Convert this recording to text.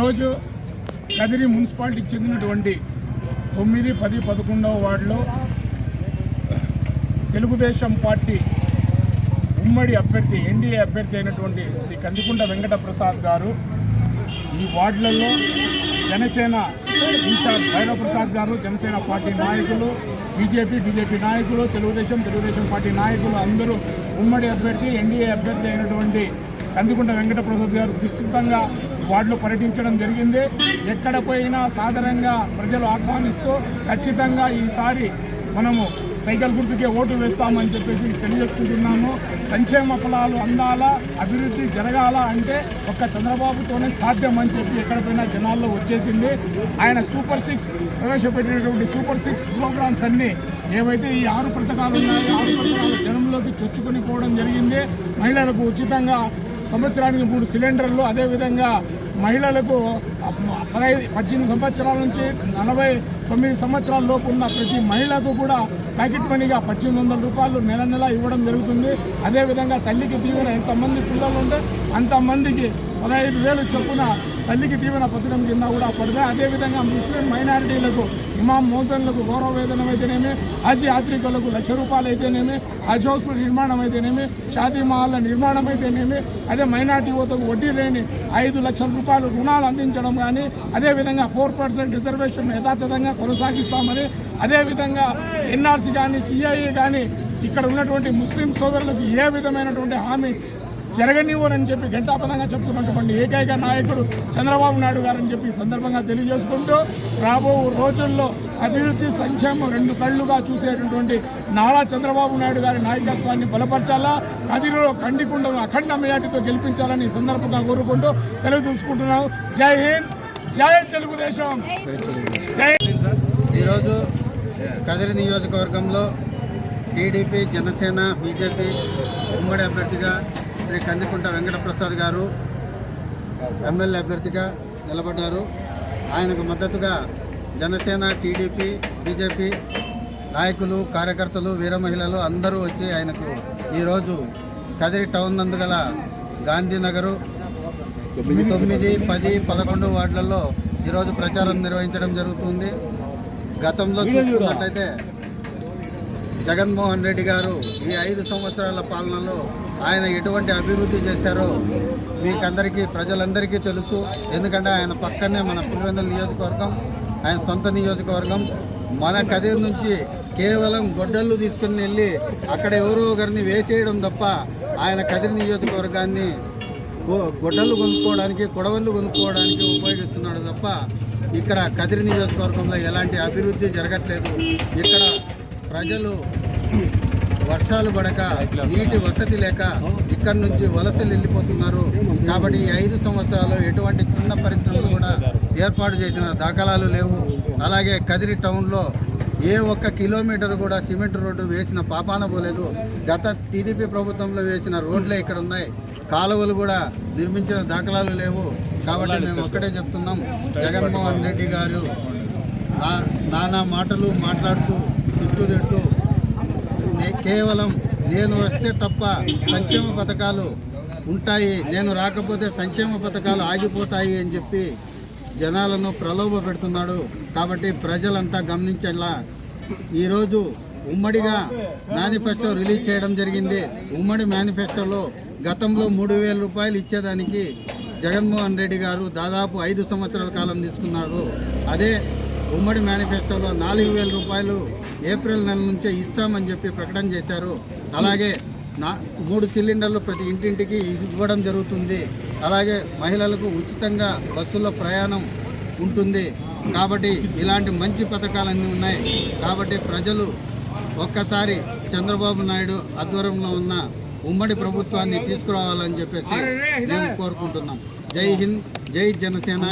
ఈరోజు కదిరి మున్సిపాలిటీకి చెందినటువంటి తొమ్మిది పది పదకొండవ వార్డులో తెలుగుదేశం పార్టీ ఉమ్మడి అభ్యర్థి ఎన్డీఏ అభ్యర్థి అయినటువంటి శ్రీ కందికుంట వెంకట ప్రసాద్ గారు ఈ వార్డులలో జనసేన ఇన్ఛార్జ్ భైరవ ప్రసాద్ గారు జనసేన పార్టీ నాయకులు బీజేపీ బీజేపీ నాయకులు తెలుగుదేశం తెలుగుదేశం పార్టీ నాయకులు అందరూ ఉమ్మడి అభ్యర్థి ఎన్డీఏ అభ్యర్థి అయినటువంటి కందికుంట వెంకట ప్రసాద్ గారు విస్తృతంగా వార్డులు పర్యటించడం జరిగింది. ఎక్కడ పోయినా సాధారణంగా ప్రజలు ఆహ్వానిస్తూ ఖచ్చితంగా ఈసారి మనము సైకిల్ గుర్తుకే ఓటు వేస్తామని చెప్పేసి తెలియజేసుకుంటున్నాము. సంక్షేమ ఫలాలు అందాలా అభివృద్ధి జరగాల అంటే ఒక్క చంద్రబాబుతోనే సాధ్యం అని చెప్పి ఎక్కడిపోయినా జనాల్లో వచ్చేసింది. ఆయన సూపర్ సిక్స్ ప్రవేశపెట్టినటువంటి సూపర్ సిక్స్ ప్రోగ్రామ్స్ అన్నీ ఏవైతే ఈ ఆరు పథకాలు ఉన్నాయో ఆరు పథకాలు జనంలోకి చొచ్చుకొని పోవడం జరిగింది. మహిళలకు ఉచితంగా సంవత్సరానికి మూడు సిలిండర్లు అదేవిధంగా మహిళలకు పదహైదు పద్దెనిమిది సంవత్సరాల నుంచి నలభై తొమ్మిది సంవత్సరాల లోపు ఉన్న ప్రతి మహిళకు కూడా ప్యాకెట్ మనీగా పద్దెనిమిది వందల రూపాయలు నెల నెల ఇవ్వడం జరుగుతుంది. అదేవిధంగా తల్లికి దీవెన ఎంతమంది పిల్లలు ఉంటే అంతమందికి పదహైదు వేలు చొప్పున తల్లికి తీవ్ర పథకం కింద కూడా పడతాయి అదేవిధంగా ముస్లిం మైనారిటీలకు ఇమాం మోదన్లకు గౌరవ వేతనం అయితేనేమి హజ్ యాత్రికులకు లక్ష రూపాయలు అయితేనేమి హజ్ హౌస్ల నిర్మాణం అయితేనేమి షాదీ మహల్ల నిర్మాణం అయితేనేమి అదే మైనార్టీ యువతకు వడ్డీ లేని ఐదు లక్షల రూపాయలు రుణాలు అందించడం కానీ అదేవిధంగా ఫోర్ పర్సెంట్ రిజర్వేషన్ యథాతథంగా కొనసాగిస్తామని అదేవిధంగా ఎన్ఆర్సీ కానీ సిఐఏ కానీ ఇక్కడ ఉన్నటువంటి ముస్లిం సోదరులకు ఏ విధమైనటువంటి హామీ జరగనివ్వనని చెప్పి ఘంటాపదంగా చెప్తున్నటువంటి ఏకైక నాయకుడు చంద్రబాబు నాయుడు గారని చెప్పి సందర్భంగా తెలియజేసుకుంటూ రాబో రోజుల్లో అభివృద్ధి సంక్షేమం రెండు కళ్ళుగా చూసేటటువంటి నారా చంద్రబాబు నాయుడు గారి నాయకత్వాన్ని బలపరచాలా? కదిరిలో కండికుండను అఖండ మేయాటితో గెలిపించాలని ఈ సందర్భంగా కోరుకుంటూ సెలవు తీసుకుంటున్నాం. జై హింద్ జై తెలుగుదేశం. జై ఈరోజు కదిరి నియోజకవర్గంలో టీడీపీ జనసేన బీజేపీ ఉమ్మడి అభ్యర్థిగా శ్రీ కందికుంట వెంకటప్రసాద్ గారు ఎమ్మెల్యే అభ్యర్థిగా నిలబడ్డారు. ఆయనకు మద్దతుగా జనసేన టీడీపీ బీజేపీ నాయకులు కార్యకర్తలు వీర మహిళలు అందరూ వచ్చి ఆయనకు ఈరోజు కదిరి టౌన్ నందు గల గాంధీనగరు తొమ్మిది పది పదకొండు వార్డులలో ఈరోజు ప్రచారం నిర్వహించడం జరుగుతుంది. గతంలో చూసుకున్నట్లయితే జగన్మోహన్ రెడ్డి గారు ఈ ఐదు సంవత్సరాల పాలనలో ఆయన ఎటువంటి అభివృద్ధి చేశారో మీకందరికీ ప్రజలందరికీ తెలుసు. ఎందుకంటే ఆయన పక్కనే మన పులివెందుల నియోజకవర్గం ఆయన సొంత నియోజకవర్గం. మన కదిరి నుంచి కేవలం గొడ్డళ్ళు తీసుకుని వెళ్ళి అక్కడ ఎవరో ఒకరిని వేసేయడం తప్ప ఆయన కదిరి నియోజకవర్గాన్ని గొ- గొడ్డలు కొనుక్కోవడానికి కొడవళ్ళు కొనుక్కోవడానికి ఉపయోగిస్తున్నాడు తప్ప ఇక్కడ కదిరి నియోజకవర్గంలో ఎలాంటి అభివృద్ధి జరగట్లేదు. ఇక్కడ ప్రజలు వర్షాలు పడక నీటి వసతి లేక ఇక్కడి నుంచి వలసలు వెళ్ళిపోతున్నారు. కాబట్టి ఈ ఐదు సంవత్సరాలు ఎటువంటి చిన్న పరిశ్రమలు కూడా ఏర్పాటు చేసిన దాఖలాలు లేవు. అలాగే కదిరి టౌన్లో ఏ ఒక్క కిలోమీటర్ కూడా సిమెంట్ రోడ్డు వేసిన పాపాన పోలేదు. గత టీడీపీ ప్రభుత్వంలో వేసిన రోడ్లే ఇక్కడ ఉన్నాయి. కాలువలు కూడా నిర్మించిన దాఖలాలు లేవు. కాబట్టి మేము ఒక్కటే చెప్తున్నాం. జగన్మోహన్ రెడ్డి గారు నానా మాటలు మాట్లాడుతూ తిట్టు కేవలం నేను వస్తే తప్ప సంక్షేమ పథకాలు ఉంటాయి. నేను రాకపోతే సంక్షేమ పథకాలు ఆగిపోతాయి అని చెప్పి జనాలను ప్రలోభ పెడుతున్నాడు. కాబట్టి ప్రజలంతా గమనించేలా ఈరోజు ఉమ్మడిగా మేనిఫెస్టో రిలీజ్ చేయడం జరిగింది. ఉమ్మడి మేనిఫెస్టోలో గతంలో మూడు వేల రూపాయలు ఇచ్చేదానికి జగన్మోహన్ రెడ్డి గారు దాదాపు ఐదు సంవత్సరాల కాలం తీసుకున్నారు. అదే ఉమ్మడి మేనిఫెస్టోలో నాలుగు వేల రూపాయలు ఏప్రిల్ నెల నుంచే ఇస్తామని చెప్పి ప్రకటన చేశారు. అలాగే నా మూడు సిలిండర్లు ప్రతి ఇంటింటికి ఇవ్వడం జరుగుతుంది. అలాగే మహిళలకు ఉచితంగా బస్సుల్లో ప్రయాణం ఉంటుంది. కాబట్టి ఇలాంటి మంచి పథకాలన్నీ ఉన్నాయి. కాబట్టి ప్రజలు ఒక్కసారి చంద్రబాబు నాయుడు ఆధ్వర్యంలో ఉన్న ఉమ్మడి ప్రభుత్వాన్ని తీసుకురావాలని చెప్పేసి మేము కోరుకుంటున్నాం. జై హింద్ జై జనసేన.